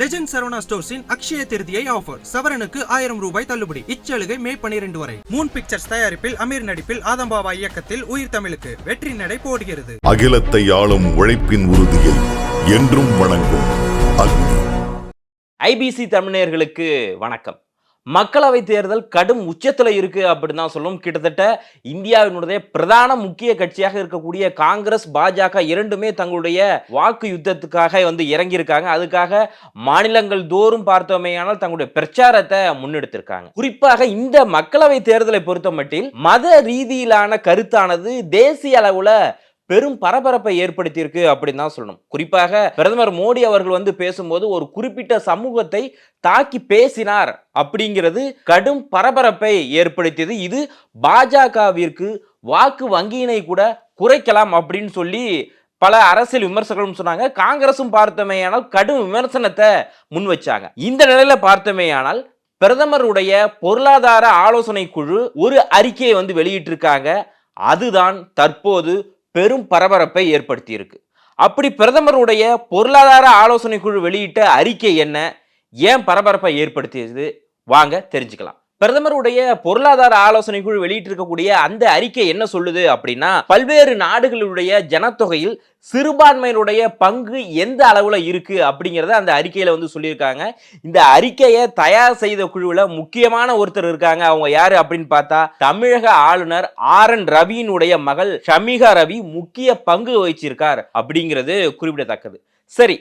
Legend Saravana ஸ்டோர்ஸின் Akshaya Tritiya offer சவரனுக்கு ஆயிரம் ரூபாய் தள்ளுபடி. இச்சலுகை மே பனிரெண்டு வரை. மூன் பிக்சர்ஸ் தயாரிப்பில் அமீர் நடிப்பில் ஆதம்பாவா இயக்கத்தில் உயிர் தமிழுக்கு வெற்றி நடை போடுகிறது. அகிலத்தை ஆளும் உழைப்பின் உறுதியை என்றும் வணங்கும் அக்னி. ஐபிசி தமிழர்களுக்கு வணக்கம். மக்களவை தேர்தல் கடும் உச்சத்தில் இருக்கு அப்படின்னு தான் சொல்லும். கிட்டத்தட்ட இந்தியாவினுடைய பிரதான முக்கிய கட்சியாக இருக்கக்கூடிய காங்கிரஸ் பாஜக இரண்டுமே தங்களுடைய வாக்கு யுத்தத்துக்காக வந்து இறங்கியிருக்காங்க. அதுக்காக மாநிலங்கள் தோறும் பார்த்தோமேயானால் தங்களுடைய பிரச்சாரத்தை முன்னெடுத்திருக்காங்க. குறிப்பாக இந்த மக்களவை தேர்தலை பொறுத்த மட்டில் மத ரீதியிலான கருத்தானது தேசிய அளவுல பெரும் பரபரப்பை ஏற்படுத்தியிருக்கு அப்படின்னு தான் சொல்லணும். குறிப்பாக பிரதமர் மோடி அவர்கள் வந்து பேசும்போது ஒரு குறிப்பிட்ட சமூகத்தை தாக்கி பேசினார் அப்படிங்கிறது கடும் பரபரப்பை ஏற்படுத்தியது. இது பாஜகவிற்கு வாக்கு வங்கியினை கூட குறைக்கலாம் அப்படின்னு சொல்லி பல அரசியல் விமர்சகர்களும் சொன்னாங்க. காங்கிரசும் பார்த்தமேயானால் கடும் விமர்சனத்தை முன் வச்சாங்க. இந்த நிலையில பார்த்தமேயானால் பிரதமருடைய பொருளாதார ஆலோசனை குழு ஒரு அறிக்கையை வந்து வெளியிட்டிருக்காங்க. அதுதான் தற்போது பெரும் பரபரப்பை ஏற்படுத்தியிருக்கு. அப்படி பிரதமருடைய பொருளாதார ஆலோசனை குழு வெளியிட்ட அறிக்கை என்ன? ஏன் பரபரப்பை ஏற்படுத்தியது? வாங்க தெரிஞ்சுக்கலாம். பிரதமருடைய பொருளாதார ஆலோசனை குழு வெளியிட்டிருக்கக்கூடிய அந்த அறிக்கை என்ன சொல்லுது அப்படின்னா பல்வேறு நாடுகளுடைய ஜனத்தொகையில் சிறுபான்மையினுடைய பங்கு எந்த அளவுல இருக்கு அப்படிங்கிறத அந்த அறிக்கையில வந்து சொல்லியிருக்காங்க. இந்த அறிக்கையை தயார் செய்த குழுவில் முக்கியமான ஒருத்தர் இருக்காங்க. அவங்க யாரு அப்படின்னு பார்த்தா தமிழக ஆளுநர் ஆர் என் ரவியினுடைய மகள் ஷமிகா ரவி முக்கிய பங்கு வகிச்சிருக்கார் அப்படிங்கிறது குறிப்பிடத்தக்கது. சரி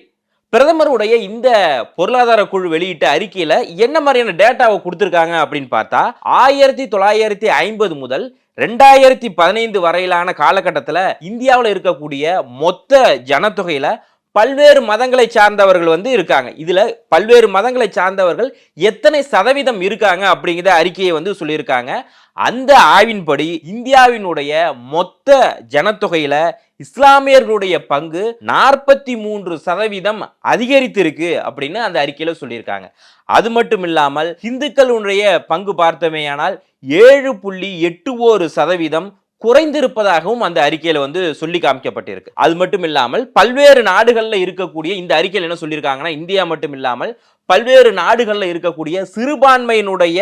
பிரதமருடைய இந்த பொருளாதார குழு வெளியிட்ட அறிக்கையில என்ன மாதிரியான டேட்டாவை கொடுத்துருக்காங்க அப்படின்னு பார்த்தா ஆயிரத்தி தொள்ளாயிரத்தி ஐம்பது முதல் ரெண்டாயிரத்தி பதினைந்து வரையிலான காலகட்டத்தில் இந்தியாவில் இருக்கக்கூடிய மொத்த ஜனத்தொகையில பல்வேறு மதங்களை சார்ந்தவர்கள் வந்து இருக்காங்க. இதில் பல்வேறு மதங்களை சார்ந்தவர்கள் எத்தனை சதவீதம் இருக்காங்க அப்படிங்கிற அறிக்கையை வந்து சொல்லியிருக்காங்க. அந்த ஆய்வின்படி இந்தியாவினுடைய மொத்த ஜனத்தொகையில் இஸ்லாமியர்களுடைய பங்கு நாற்பத்தி மூன்று சதவீதம் அதிகரித்திருக்கு அப்படின்னு அந்த அறிக்கையில் சொல்லியிருக்காங்க. அது மட்டும் இல்லாமல் இந்துக்களுடைய பங்கு பார்த்தமேயானால் ஏழு புள்ளி எட்டு ஒரு சதவீதம் குறைந்திருப்பதாகவும் அந்த அறிக்கையில வந்து சொல்லி காமிக்கப்பட்டிருக்கு. அது மட்டும் இல்லாமல் பல்வேறு நாடுகளில் இருக்கக்கூடிய இந்த அறிக்கையில் என்ன சொல்லியிருக்காங்கன்னா இந்தியா மட்டும் இல்லாமல் பல்வேறு நாடுகளில் இருக்கக்கூடிய சிறுபான்மையினுடைய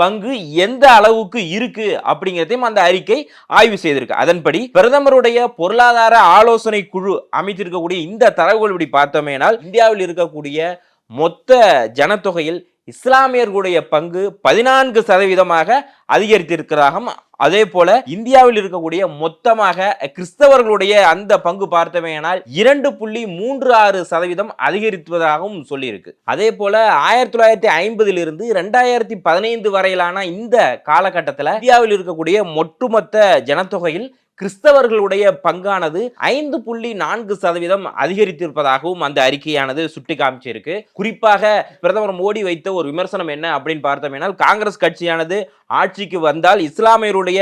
பங்கு எந்த அளவுக்கு இருக்கு அப்படிங்கிறதையும் அந்த அறிக்கை ஆய்வு செய்திருக்கு. அதன்படி பிரதமருடைய பொருளாதார ஆலோசனை குழு அமைத்திருக்கக்கூடிய இந்த தரவுகள் இப்படி பார்த்தோமேனால் இந்தியாவில் இருக்கக்கூடிய மொத்த ஜனத்தொகையில் இஸ்லாமியர்களுடைய பங்கு பதினான்கு சதவீதமாக அதிகரித்திருக்கிறார்கள் அதே போல இந்தியாவில் இருக்கக்கூடிய மொத்தமாக கிறிஸ்தவர்களுடைய அந்த பங்கு பார்த்தவையானால் இரண்டு புள்ளி மூன்று ஆறு சதவீதம் அதிகரித்துவதாகவும் சொல்லியிருக்கு. அதே போல ஆயிரத்தி தொள்ளாயிரத்தி ஐம்பதிலிருந்து இருந்து ரெண்டாயிரத்தி பதினைந்து வரையிலான இந்த காலகட்டத்தில் இந்தியாவில் இருக்கக்கூடிய ஒட்டுமொத்த ஜனத்தொகையில் கிறிஸ்தவர்களுடைய பங்கானது ஐந்து புள்ளி நான்கு சதவீதம் அதிகரித்திருப்பதாகவும் அந்த அறிக்கையானது சுட்டி காமிச்சிருக்கு குறிப்பாக பிரதமர் மோடி வைத்த ஒரு விமர்சனம் என்ன அப்படின்னு பார்த்தோம்னால் காங்கிரஸ் கட்சியானது ஆட்சிக்கு வந்தால் இஸ்லாமியருடைய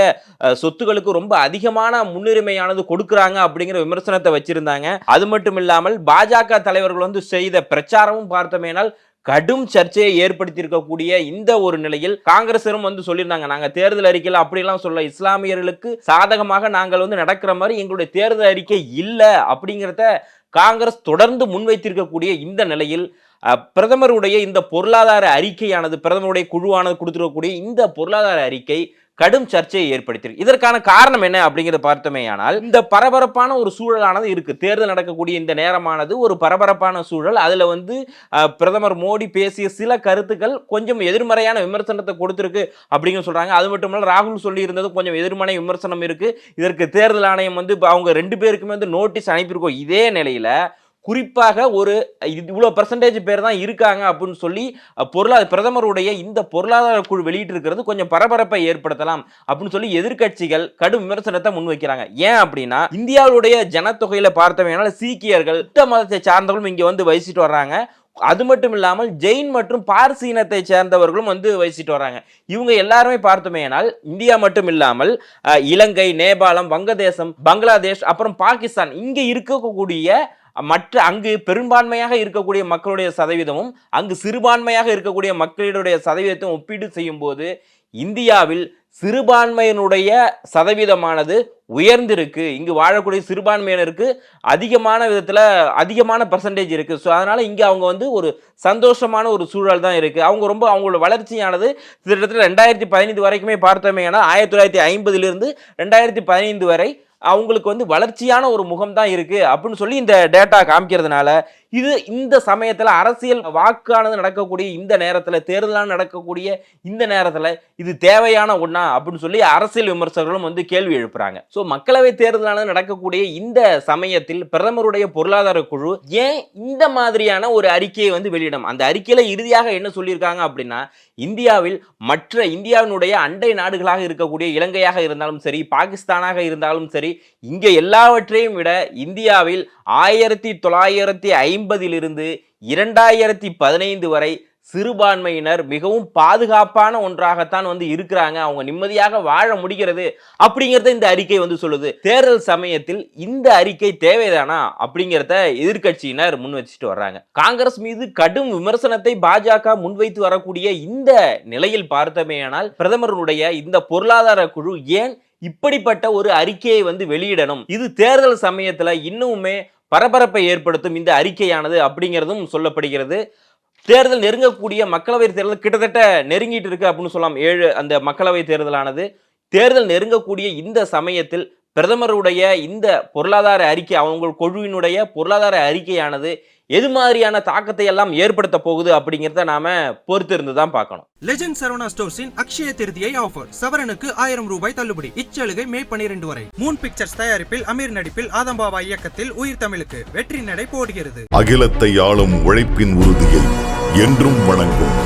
சொத்துக்களுக்கு ரொம்ப அதிகமான முன்னுரிமையானது கொடுக்குறாங்க அப்படிங்கிற விமர்சனத்தை வச்சிருந்தாங்க. அது மட்டும் இல்லாமல் பாஜக தலைவர்கள் வந்து செய்த பிரச்சாரமும் பார்த்தோமேனால் கடும் சர்ச்சையை ஏற்படுத்தியிருக்கக்கூடிய இந்த ஒரு நிலையில் காங்கிரசரும் வந்து சொல்லியிருந்தாங்க நாங்கள் தேர்தல் அறிக்கையில் அப்படிலாம் சொல்ல இஸ்லாமியர்களுக்கு சாதகமாக நாங்கள் வந்து நடக்கிற மாதிரி எங்களுடைய தேர்தல் அறிக்கை இல்லை. அப்படிங்கிறத காங்கிரஸ் தொடர்ந்து முன்வைத்திருக்கக்கூடிய இந்த நிலையில் பிரதமருடைய இந்த பொருளாதார அறிக்கையானது பிரதமருடைய குழுவானது கொடுத்துருக்கக்கூடிய இந்த பொருளாதார அறிக்கை கடும் சர்ச்சையை ஏற்படுத்தியிருக்கு. இதற்கான காரணம் என்ன அப்படிங்கிறத பார்த்தோமேயானால் இந்த பரபரப்பான ஒரு சூழலானது இருக்கு. தேர்தல் நடக்கக்கூடிய இந்த நேரமானது ஒரு பரபரப்பான சூழல். அதுல வந்து பிரதமர் மோடி பேசிய சில கருத்துக்கள் கொஞ்சம் எதிர்மறையான விமர்சனத்தை கொடுத்திருக்கு அப்படின்னு சொல்றாங்க. அது மட்டும் இல்லை ராகுல் சொல்லி இருந்தது கொஞ்சம் எதிர்மறை விமர்சனம் இருக்கு. இதற்கு தேர்தல் ஆணையம் வந்து அவங்க ரெண்டு பேருக்குமே வந்து நோட்டீஸ் அனுப்பியிருக்கோம். இதே நிலையில குறிப்பாக ஒரு இவ்வளோ பர்சன்டேஜ் பேர் தான் இருக்காங்க அப்படின்னு சொல்லி பொருளாதார பிரதமருடைய இந்த பொருளாதார குழு வெளியிட்டிருக்கிறது கொஞ்சம் பரபரப்பை ஏற்படுத்தலாம் அப்படின்னு சொல்லி எதிர்கட்சிகள் கடும் விமர்சனத்தை முன்வைக்கிறாங்க. ஏன் அப்படின்னா இந்தியாவுடைய ஜனத்தொகையில பார்த்தவங்கனால சீக்கியர்கள் புத்த மதத்தை சார்ந்தவர்களும் இங்கே வந்து வசிச்சுட்டு வர்றாங்க. அது மட்டும் இல்லாமல் ஜெயின் மற்றும் பார்சி இனத்தை சேர்ந்தவர்களும் வந்து வசிச்சுட்டு வராங்க இவங்க எல்லாருமே பார்த்தோமேனால் இந்தியா மட்டும் இல்லாமல் இலங்கை நேபாளம் வங்கதேசம் பங்களாதேஷ் அப்புறம் பாகிஸ்தான் இங்கே இருக்கக்கூடிய மற்ற அங்கு பெரும்பான்மையாக இருக்கக்கூடிய மக்களுடைய சதவீதமும் அங்கு சிறுபான்மையாக இருக்கக்கூடிய மக்களுடைய சதவீதத்தையும் ஒப்பீடு செய்யும்போது இந்தியாவில் சிறுபான்மையினுடைய சதவீதமானது உயர்ந்திருக்கு. இங்கு வாழக்கூடிய சிறுபான்மையினருக்கு அதிகமான விதத்தில் அதிகமான பர்சன்டேஜ் இருக்குது ஸோ அதனால் இங்கே அவங்க வந்து ஒரு சந்தோஷமான ஒரு சூழல் தான் இருக்குது அவங்க ரொம்ப அவங்களோட வளர்ச்சியானது கிட்டத்தட்ட ரெண்டாயிரத்தி பதினைந்து வரைக்குமே பார்த்தோமே ஆனால் ஆயிரத்தி தொள்ளாயிரத்தி ஐம்பதுலேருந்து ரெண்டாயிரத்தி பதினைந்து வரை அவங்களுக்கு வந்து வளர்ச்சியான ஒரு முகம் தான் இருக்குது அப்படின்னு சொல்லி இந்த டேட்டா காமிக்கிறதுனால இது இந்த சமயத்தில் அரசியல் வாக்கானது நடக்கக்கூடிய இந்த நேரத்தில் தேர்தலான நடக்கக்கூடிய இந்த நேரத்தில் இது தேவையான ஒன்றா அப்படின்னு சொல்லி அரசியல் விமர்சகர்களும் வந்து கேள்வி எழுப்புறாங்க. ஸோ மக்களவை தேர்தலானது நடக்கக்கூடிய இந்த சமயத்தில் பிரதமருடைய பொருளாதார குழு ஏன் இந்த மாதிரியான ஒரு அறிக்கையை வந்து வெளியிடும்? அந்த அறிக்கையில் இறுதியாக என்ன சொல்லியிருக்காங்க அப்படின்னா இந்தியாவில் மற்ற இந்தியாவினுடைய அண்டை நாடுகளாக இருக்கக்கூடிய இலங்கையாக இருந்தாலும் சரி பாகிஸ்தானாக இருந்தாலும் சரி இங்கே எல்லாவற்றையும் விட இந்தியாவில் ஆயிரத்தி தொள்ளாயிரத்தி ஐம்பதிலிருந்து இரண்டாயிரத்தி பதினைந்து வரை சிறுபான்மையினர் மிகவும் பாதுகாப்பான ஒன்றாகத்தான் வந்து இருக்கிறாங்க. அவங்க நிம்மதியாக வாழ முடிகிறது அப்படிங்கிறத இந்த அறிக்கை வந்து சொல்லுது. தேர்தல் சமயத்தில் இந்த அறிக்கை தேவைதானா அப்படிங்கிறத எதிர்க்கட்சியினர் முன் வச்சுட்டு வர்றாங்க. காங்கிரஸ் மீது கடும் விமர்சனத்தை பாஜக முன்வைத்து வரக்கூடிய இந்த நிலையில் பார்த்தமேயானால் பிரதமருடைய இந்த பொருளாதார குழு ஏன் இப்படிப்பட்ட ஒரு அறிக்கையை வந்து வெளியிடணும்? இது தேர்தல் சமயத்துல இன்னுமே பரபரப்பை ஏற்படுத்தும் இந்த அறிக்கையானது அப்படிங்கிறதும் சொல்லப்படுகிறது. தேர்தல் நெருங்கக்கூடிய மக்களவை தேர்தல் கிட்டத்தட்ட நெருங்கிட்டு இருக்கு அப்படின்னு சொல்லலாம். ஏழு அந்த மக்களவை தேர்தலானது. தேர்தல் நெருங்கக்கூடிய இந்த சமயத்தில் பிரதமருடைய இந்த பொருளாதார அறிக்கை அவங்க குழுவினுடைய பொருளாதார அறிக்கையானது எது மாதிரியான தாக்கத்தை எல்லாம் ஏற்படுத்த போகுது அப்படிங்கிறத நாம பொறுத்து இருந்து தான் பார்க்கணும் லெஜெண்ட் சரவணா ஸ்டோர்ஸின் அக்ஷய திருதியை ஆஃபர் சவரனுக்கு ஆயிரம் ரூபாய் தள்ளுபடி. இச்சலுகை மே பனிரெண்டு வரை. மூன் பிக்சர்ஸ் தயாரிப்பில் அமீர் நடிப்பில் ஆதம்பாவா இயக்கத்தில் உயிர் தமிழுக்கு வெற்றி நடை போடுகிறது. அகிலத்தை ஆளும் உழைப்பின் உறுதியை என்றும் வணங்கும்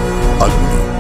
அக்னி.